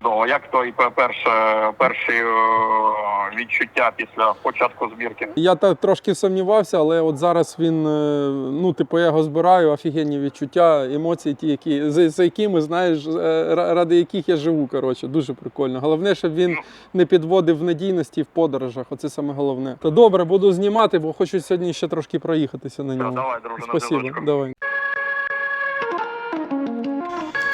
Ну, як той пе- перше, перші е, відчуття після початку збірки? Я так трошки сумнівався, але от зараз він, е, ну, типу, я його збираю, офігенні відчуття, емоції, ті, які, за, за якими, знаєш, е, ради яких я живу. Коротше, дуже прикольно. Головне, щоб він не підводив в надійності в подорожах. Оце саме головне. Та добре, буду знімати, бо хочу сьогодні ще трошки проїхатися на ньому. давай, друже, Спасибо, давай.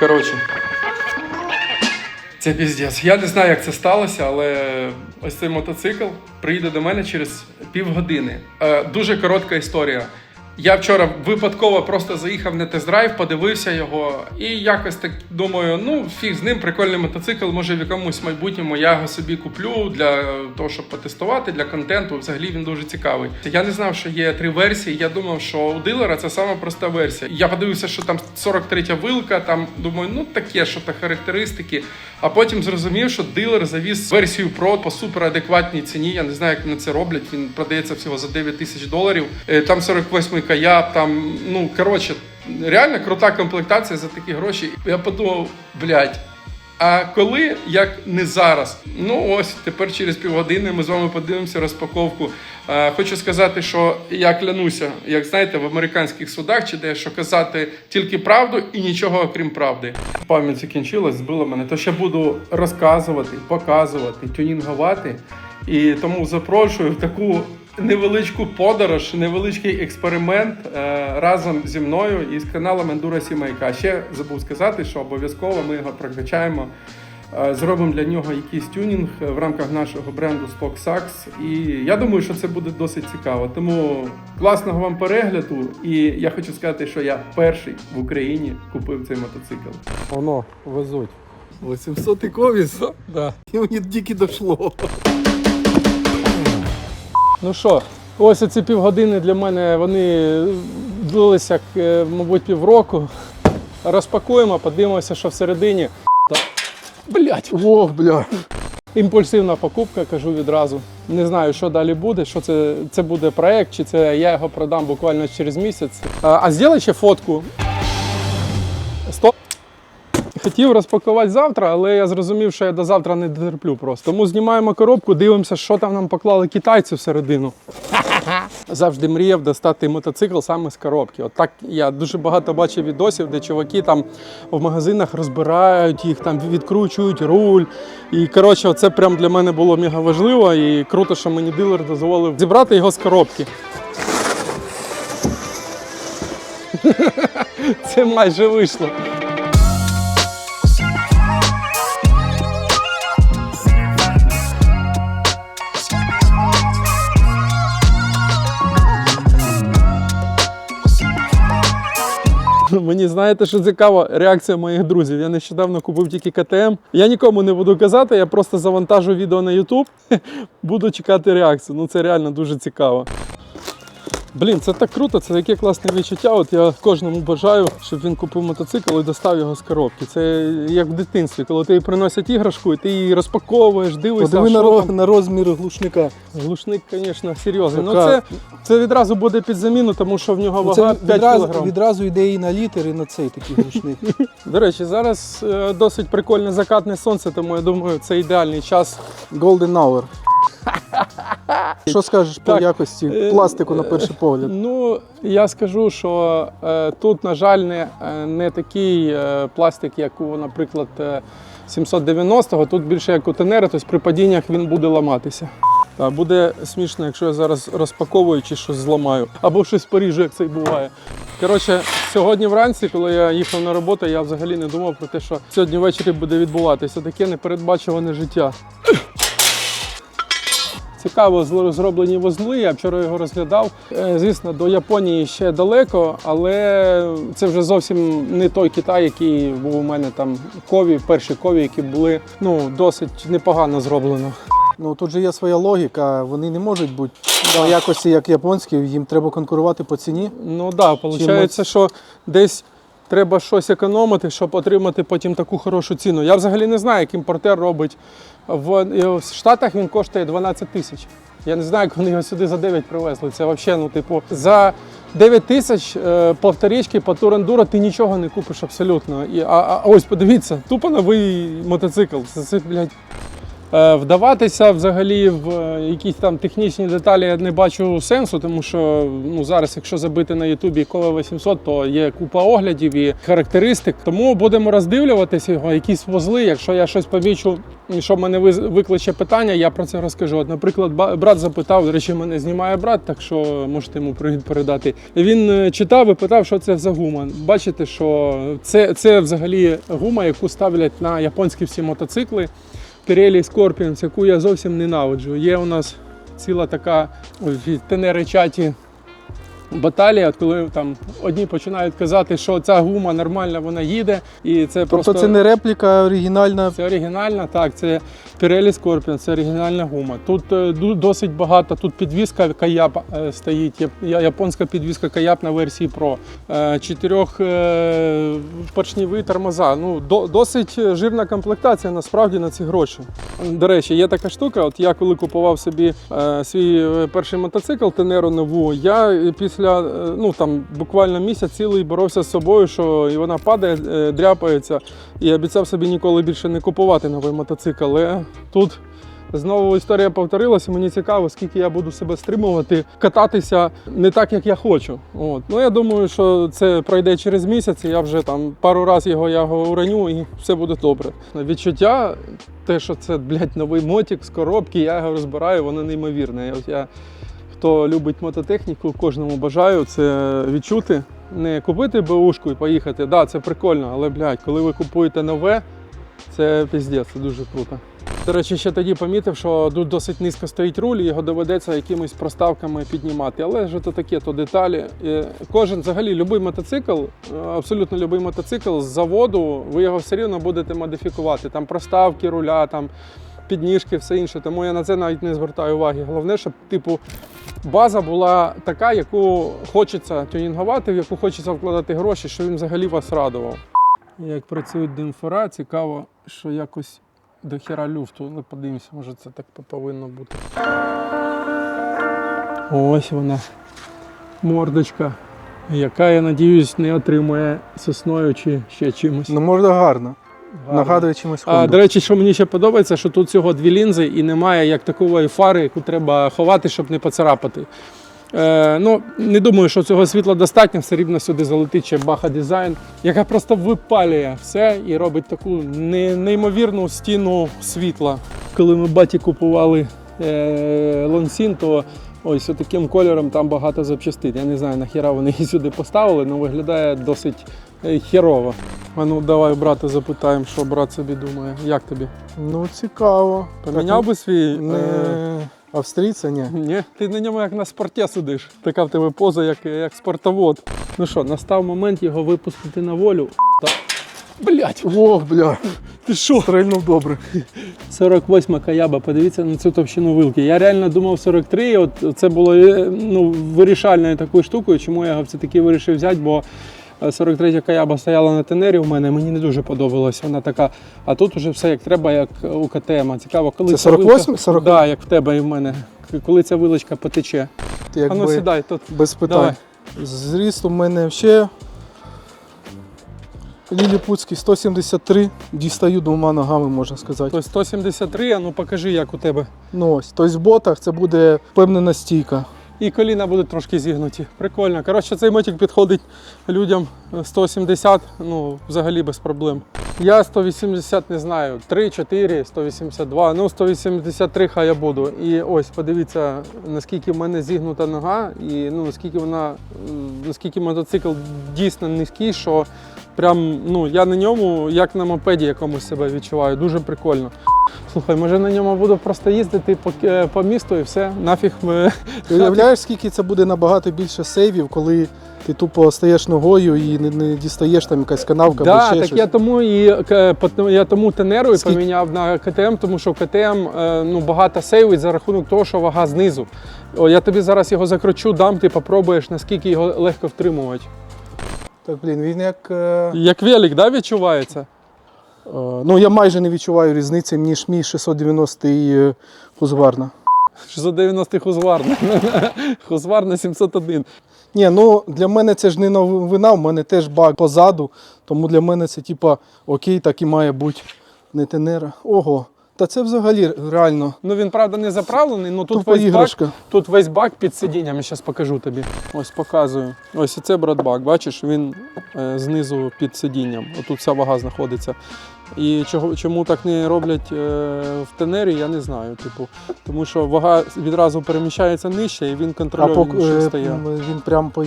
Коротше. Це піздець. Я не знаю, як це сталося, але ось цей мотоцикл приїде до мене через півгодини. Е, дуже коротка історія. Я вчора випадково просто заїхав на тест-драйв, подивився його, і якось так думаю, ну фіг з ним, прикольний мотоцикл, може в якомусь майбутньому я його собі куплю для того, щоб потестувати, для контенту. Взагалі він дуже цікавий. Я не знав, що є три версії. Я думав, що у дилера це сама проста версія. Я подивився, що там 43 вилка, там думаю, ну таке, що то характеристики. А потім зрозумів, що дилер завіз версію Pro по суперадекватній ціні. Я не знаю, як вони це роблять. Він продається всього за 9 тисяч доларів. Е, Там 48 каяп, там ну коротше, реально крута комплектація за такі гроші. Я подумав, блядь, а коли, як не зараз? Ну ось тепер через півгодини ми з вами подивимося розпаковку. Хочу сказати, що я клянуся, як знаєте, в американських судах чи де що казати тільки правду і нічого окрім правди. Пам'ять закінчилась, збила мене. То ще буду розказувати, показувати, тюнінгувати. І тому запрошую в таку невеличку подорож, невеличкий експеримент е, разом зі мною і з каналом Ендура Сімейка. Ще забув сказати, що обов'язково ми його прокачаємо. е, Зробимо для нього якийсь тюнінг в рамках нашого бренду Spock Sax. І я думаю, що це буде досить цікаво. Тому класного вам перегляду. І я хочу сказати, що я перший в Україні купив цей мотоцикл. Воно везуть. 800 ковіс, Да. і мені тільки дошло. Ну що, ось ці півгодини для мене вони длилися, е, мабуть, півроку. Розпакуємо, подивимося, що всередині. Блять, Ох, бля. імпульсивна покупка, кажу відразу. Не знаю, що далі буде, що це, це буде проект, чи це я його продам буквально через місяць. А, а зробай ще фотку. Стоп. Хотів розпакувати завтра, але я зрозумів, що я до завтра не дотерплю просто. Тому знімаємо коробку, дивимося, що там нам поклали китайці всередину. Завжди мріяв достати мотоцикл саме з коробки. От так я дуже багато бачив відосів, де чуваки там в магазинах розбирають їх, там відкручують руль. І коротше, це прям для мене було мега важливо. І круто, що мені дилер дозволив зібрати його з коробки. Це майже вийшло. Мені знаєте, що цікаво, реакція моїх друзів. Я нещодавно купив тільки КТМ. Я нікому не буду казати, я просто завантажу відео на YouTube, буду чекати реакцію. Ну це реально дуже цікаво. Блін, це так круто, це таке класне відчуття. От я кожному бажаю, щоб він купив мотоцикл і достав його з коробки. Це як в дитинстві, коли тобі приносять іграшку, і ти її розпаковуєш, дивишся. Подиви на, ро- там. на розмір глушника. Глушник, звісно, серйозний. Ну це, це відразу буде під заміну, тому що в нього Ну, вага Це 5 відразу, кг. відразу йде і на літер, і на цей такий глушник. До речі, зараз е, досить прикольне закатне сонце, тому я думаю, це ідеальний час. Golden Hour. Що скажеш по якості е, пластику на перший погляд? Ну, я скажу, що е, тут, на жаль, не, е, не такий е, пластик, як у, наприклад, е, 790-го. Тут більше як у Тенери, тобто при падіннях він буде ламатися. Та, буде смішно, якщо я зараз розпаковую чи щось зламаю, або щось поріжу, як це й буває. Коротше, сьогодні вранці, коли я їхав на роботу, я взагалі не думав про те, що сьогодні ввечері буде відбуватися таке непередбачуване життя. Цікаво зроблені вузли. Я вчора його розглядав. Е, Звісно, до Японії ще далеко, але це вже зовсім не той Китай, який був у мене там кові, перші кові, які були ну досить непогано зроблено. Ну тут же є своя логіка, вони не можуть бути по якості, як японські, їм треба конкурувати по ціні. Ну так, да, виходить, що десь. Треба щось економити, щоб отримати потім таку хорошу ціну. Я взагалі не знаю, як імпортер робить. В, Штатах він коштує 12 тисяч. Я не знаю, як вони його сюди за 9 привезли. Це взагалі, ну, типу, за 9 тисяч е, повторічки по турендуро ти нічого не купиш абсолютно. І, а, а ось подивіться, тупо новий мотоцикл. Це, це блядь. Е, Вдаватися взагалі в е, якісь там технічні деталі я не бачу сенсу, тому що ну, зараз, якщо забити на Ютубі коло 800, то є купа оглядів і характеристик. Тому будемо роздивлюватися його, якісь вузли. Якщо я щось помічу, що мене викличе питання, я про це розкажу. От, наприклад, брат запитав, до речі, мене знімає брат, так що можете йому привіт передати. Він е, читав і питав, що це за гума. Бачите, що це, це взагалі гума, яку ставлять на японські всі мотоцикли. Pirelli Scorpions, яку я зовсім ненавиджу. Є у нас ціла така в тенери чаті баталія, коли там одні починають казати, що ця гума нормальна, вона їде, і це Тобто просто це не репліка, а оригінальна. це оригінальна, так, це Pirelli Scorpion, це оригінальна гума. Тут е, досить багато, тут підвізка каяп е, стоїть, японська підвізка каяп на версії Pro. Е, Чотирьох поршневі тормоза. Ну, досить жирна комплектація насправді на ці гроші. До речі, є така штука. От я коли купував собі свій перший мотоцикл Тенеру нову, я е, після е, ну там буквально місяць цілий боровся з собою, що і вона падає, е, дряпається. І обіцяв собі ніколи більше не купувати новий мотоцикл. Але тут знову історія повторилася. Мені цікаво, скільки я буду себе стримувати, кататися не так, як я хочу. От. Ну я думаю, що це пройде через місяць. Я вже там пару разів його його ураню і все буде добре. Відчуття, те, що це блядь, новий мотик з коробки, я його розбираю, воно неймовірне. От я Хто любить мототехніку, кожному бажаю це відчути. Не купити БУшку і поїхати. Да, це прикольно, але блядь, коли ви купуєте нове, це піздець, це дуже круто. До речі, ще тоді помітив, що тут досить низько стоїть руль, і його доведеться якимись проставками піднімати. Але ж то таке, то деталі. Кожен взагалі любий мотоцикл, абсолютно любий мотоцикл з заводу, ви його все рівно будете модифікувати. Там проставки руля, там підніжки, все інше. Тому я на це навіть не звертаю уваги. Головне, щоб типу база була така, яку хочеться тюнінгувати, в яку хочеться вкладати гроші, що він взагалі вас радував. Як працюють динфора, цікаво, що якось до хера люфту. Ну, подивимося, може це так повинно бути. Ось вона. Мордочка, яка, я надіюсь, не отримує сосною чи ще чимось. Ну можна гарно. Нагадує чимось А, до речі, що мені ще подобається, що тут всього дві лінзи і немає як такової фари, яку треба ховати, щоб не поцарапати. Е, ну, не думаю, що цього світла достатньо, все рівно сюди залетить ще баха дизайн, яка просто випалює все і робить таку не- неймовірну стіну світла. Коли ми баті купували е, Лонсін, то ось таким кольором там багато запчастин. Я не знаю, нахіра вони її сюди поставили, але виглядає досить херово. А ну давай брата запитаємо, що брат собі думає. Як тобі? Ну цікаво. Поміняв Так, би свій. Не е, австрійця, ні. Ні, ти на ньому як на спорті сидиш. Така в тебе поза, як, як спортовод. Ну що, настав момент його випустити на волю. Блять, Ох, бля, ти що? стрельнув добре. 48 каяба, подивіться на цю товщину вилки. Я реально думав 43, от це було е, ну, вирішальною такою штукою, чому я його все-таки вирішив взяти, бо 43 каяба стояла на тенері у мене, мені не дуже подобалась. Вона така, а тут уже все як треба, як у КТМ. Цікаво, коли Це ця вилка- 48? 40? Да, як в тебе і в мене. Коли ця вилочка потече. Ти А ну Якби сідай тут. без питань. Давай. Зріст у мене ще. Ліліпутський 173. Дістаю двома ногами, можна сказати. Тобто 173, а ну покажи, як у тебе. Ну ось. Тобто в ботах це буде впевнена стійка. І коліна будуть трошки зігнуті. Прикольно. Коротше, цей мотик підходить людям 170, ну, взагалі без проблем. Я 180 не знаю, 3, 4, 182, ну 183 хай я буду. І ось подивіться, наскільки в мене зігнута нога, і ну, наскільки вона, наскільки мотоцикл дійсно низький, що прям ну, я на ньому, як на мопеді якомусь себе відчуваю. Дуже прикольно. Слухай, може на ньому буду просто їздити по, е, по місту і все. Нафіг ми. Ти уявляєш, скільки це буде набагато більше сейвів, коли ти тупо стаєш ногою і не, не дістаєш там якась канавка або Да, ще так щось. я тому і я тому тенеру і Скільки? поміняв на КТМ, тому що КТМ е, ну, багато сейвить за рахунок того, що вага знизу. О, я тобі зараз його закручу, дам, ти попробуєш, наскільки його легко втримувати. Так, блін, він як. е, Як велик, да, відчувається? Е, ну я майже не відчуваю різниці, ніж мій 690 і Хузварна. 690 Хузварна. Хузварна 701. Ні, ну для мене це ж не новина, в мене теж баг позаду, тому для мене це типа окей, так і має бути. Не тенера. Ого. Та це взагалі реально. Ну він правда не заправлений, ну тут весь бак, тут весь бак під сидінням. Я зараз покажу тобі. Ось показую. Ось це братбак. Бачиш, він е, знизу під сидінням. Отут вся вага знаходиться. І чого, чому так не роблять е, в тенері, я не знаю. Типу, тому що вага відразу переміщається нижче і він контрольованіше е, стає. він прям по,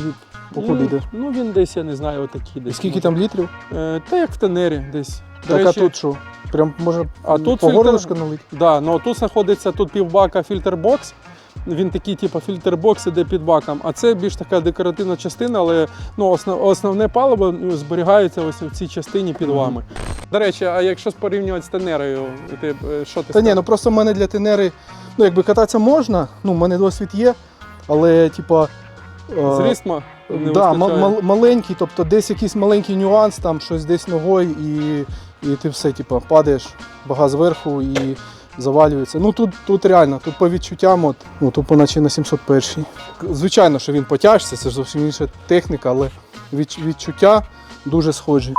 по Ну, йде. ну він десь, я не знаю, отакий десь. скільки там літрів? Е, та як в тенері десь. До Так, речі, а тут що? Прям може А тут по горлышко налить? Да, ну тут знаходиться тут півбака фільтрбокс. Він такий, типу, фільтрбокс іде під баком. А це більш така декоративна частина, але ну, основ, основне паливо ну, зберігається ось в цій частині під вами. До речі, а якщо порівнювати з тенерою, ти, е, що ти Та ні, ну просто в мене для тенери, ну якби кататися можна, ну в мене досвід є, але типа. Е, Зріст ма- не да, вистачає. мал- мал- маленький, тобто десь якийсь маленький нюанс, там щось десь ногою, і, і ти все, типу, падаєш, бага зверху і завалюється. Ну тут, тут реально, тут по відчуттям, от, ну тупо наче на 701. Звичайно, що він потяжся, це ж зовсім інша техніка, але відч- відчуття дуже схожі.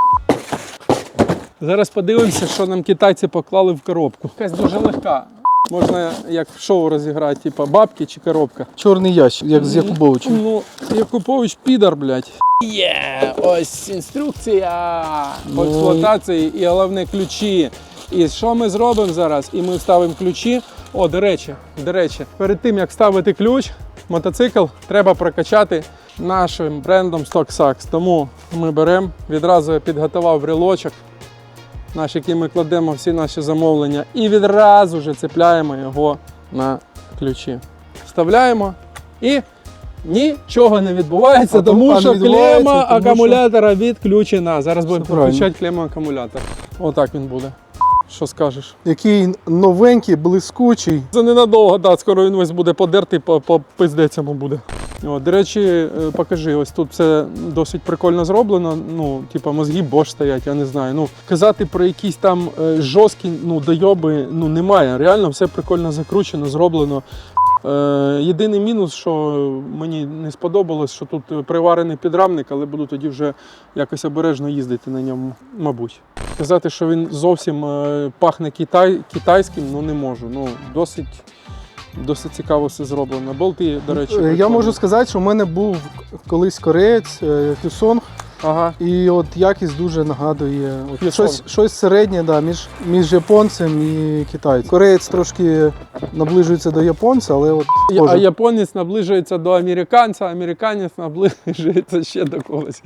Зараз подивимося, що нам китайці поклали в коробку. Якась дуже легка. Можна як в шоу розіграти, типу бабки чи коробка. Чорний ящик, як з Якубовичем. Ну, Якупович підар, блядь. Є, ось інструкція по Ну. експлуатації і головне ключі. І що ми зробимо зараз? І ми вставимо ключі. О, до речі, до речі, перед тим як ставити ключ, мотоцикл треба прокачати нашим брендом StockSax. Тому ми беремо, відразу я підготував брелочок, наш, який ми кладемо всі наші замовлення, і відразу ж цепляємо його на ключі. Вставляємо і нічого не відбувається, А тому- що клема акумулятора відключена. Зараз будемо підключати клему акумулятора. Отак він буде. Що скажеш? Який новенький, блискучий. Це ненадовго, да, скоро він весь буде подертий, по, по пиздець буде. О, до речі, е, покажи, ось тут все досить прикольно зроблено. Ну, типа мозги бош стоять, я не знаю. Ну, казати про якісь там е, жорсткі ну, дойоби ну, немає. Реально все прикольно закручено, зроблено. Е, єдиний мінус, що мені не сподобалось, що тут приварений підрамник, але буду тоді вже якось обережно їздити на ньому, мабуть. Сказати, що він зовсім е, пахне китай, китайським, ну не можу. Ну, досить, досить цікаво все зроблено. Болти, до речі, Е, Я можу сказати, що в мене був колись кореєць Хюсонг, Ага. і от якість дуже нагадує от щось, щось середнє да, між, між японцем і китайцем. Кореєць трошки наближується до японця, але от А японець наближується до американця, а американець наближується ще до когось.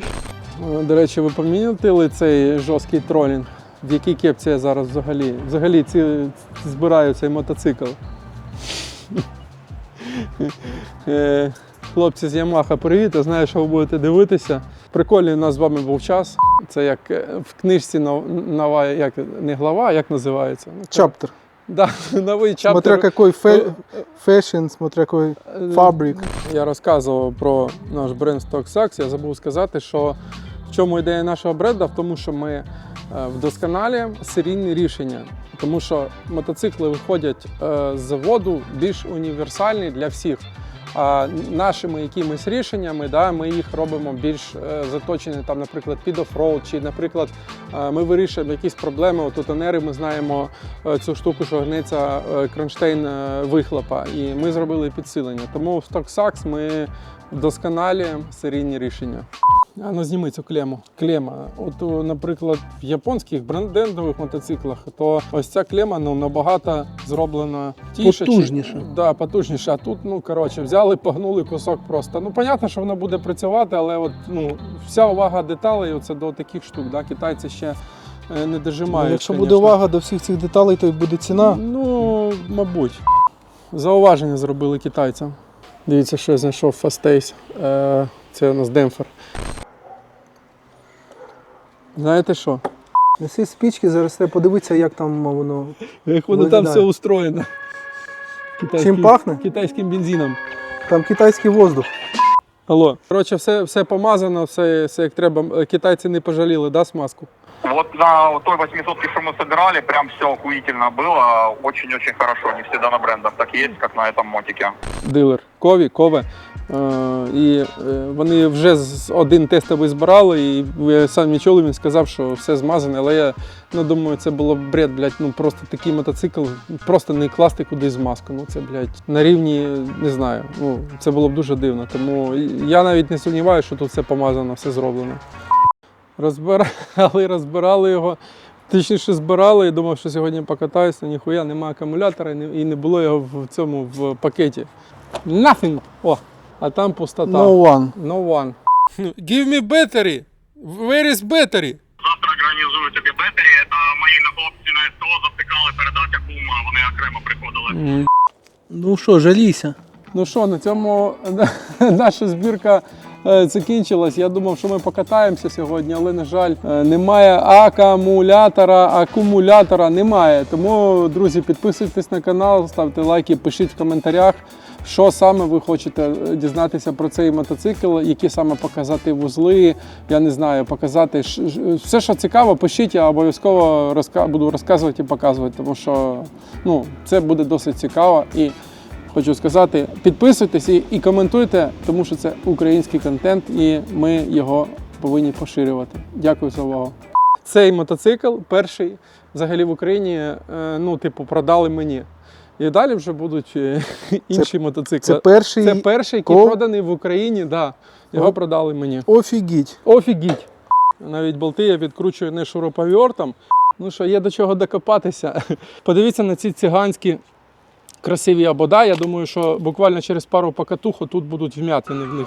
Е, До речі, ви помітили цей жорсткий тролінг? В якій кепці я зараз взагалі? Взагалі ці, збираю цей мотоцикл. Е, Хлопці з Ямаха, привіт. Я знаю, що ви будете дивитися. Прикольний у нас з вами був час. Це як е, в книжці нова, як не глава, а як називається? Ну, чаптер. Да, новий чаптер. Смотря какой фе, фешн, смотря какой фабрик. Я розказував про наш бренд StockSax. Я забув сказати, що в чому ідея нашого бренду, в тому, що ми е, вдосконалюємо серійні рішення. Тому що мотоцикли виходять е, з заводу більш універсальні для всіх. Нашими якимись рішеннями да, ми їх робимо більш е, заточені, там, наприклад, під оффроуд, чи, наприклад, е, ми вирішуємо якісь проблеми. От у тонери ми знаємо е, цю штуку, що гнеться кронштейн вихлопа, і ми зробили підсилення. Тому в StockSax ми вдосконалюємо серійні рішення. А ну зніми цю клему. Клема. От, наприклад, в японських брендових мотоциклах, то ось ця клема ну, набагато зроблена тіше. чи- Потужніше. Да, потужніше. А тут, ну коротше, взяли, погнули кусок просто. Ну, понятно, що воно буде працювати, але от ну вся увага деталей це до таких штук. Да? Китайці ще е, не дожимають. Ну, Якщо конечно. буде увага до всіх цих деталей, то й буде ціна. Ну, мабуть. Зауваження зробили китайцям. Дивіться, що я знайшов Fastase. Е, Це у нас демпфер. Знаєте що? Неси спічки, зараз треба подивитися, як там воно. Як воно там все устроєно. Чим пахне? Китайським бензином. Там китайський воздух. Алло. Коротше, все, все помазано, все, все як треба. Китайці не пожаліли, да, смазку? Вот на той 800 что мы собирали, прям все охуительно было. Очень-очень хорошо. Не всегда на брендах так есть, как на этом мотике. дилер Кові, Кове. Е, і е, вони вже з- один тестовий збирали, і ви самі чули, він сказав, що все змазане, але я ну, думаю, це було бред, блядь, ну просто такий мотоцикл, просто не класти кудись змазку. Ну це, блядь, на рівні, не знаю. Ну, це було б дуже дивно. Тому я навіть не сумніваюся, що тут все помазано, все зроблено. Розбирали, розбирали його. Точніше збирали і думав, що сьогодні покатаюся, ніхуя немає акумулятора і не, було його в цьому в пакеті. Nothing! О, а там пустота. No one. No one. Give me battery! Where is battery? Завтра організую тобі бетері. Це мої на хлопці на СТО завтикали передати кума. Вони окремо приходили. Ну що, жалійся. Ну що, на цьому наша збірка закінчилась. Я думав, що ми покатаємося сьогодні, але, на жаль, е, немає акумулятора, акумулятора немає. Тому, друзі, підписуйтесь на канал, ставте лайки, пишіть в коментарях, що саме ви хочете е, дізнатися про цей мотоцикл, які саме показати вузли. Я не знаю, показати все, що цікаво, пишіть, я обов'язково розка- буду розказувати і показувати, тому що ну, це буде досить цікаво. І хочу сказати, підписуйтесь і, і коментуйте, тому що це український контент, і ми його повинні поширювати. Дякую за увагу. Цей мотоцикл перший взагалі в Україні, е, ну, типу, продали мені. І далі вже будуть е, інші мотоцикли. Це перший. Це перший, який кол- проданий в Україні, да. Його О. продали мені. Офігіть. Офігіть. Навіть болти я відкручую не шуруповертом. Ну що, є до чого докопатися. Подивіться на ці циганські красиві обода. Я думаю, що буквально через пару покатух тут будуть вмятини в них.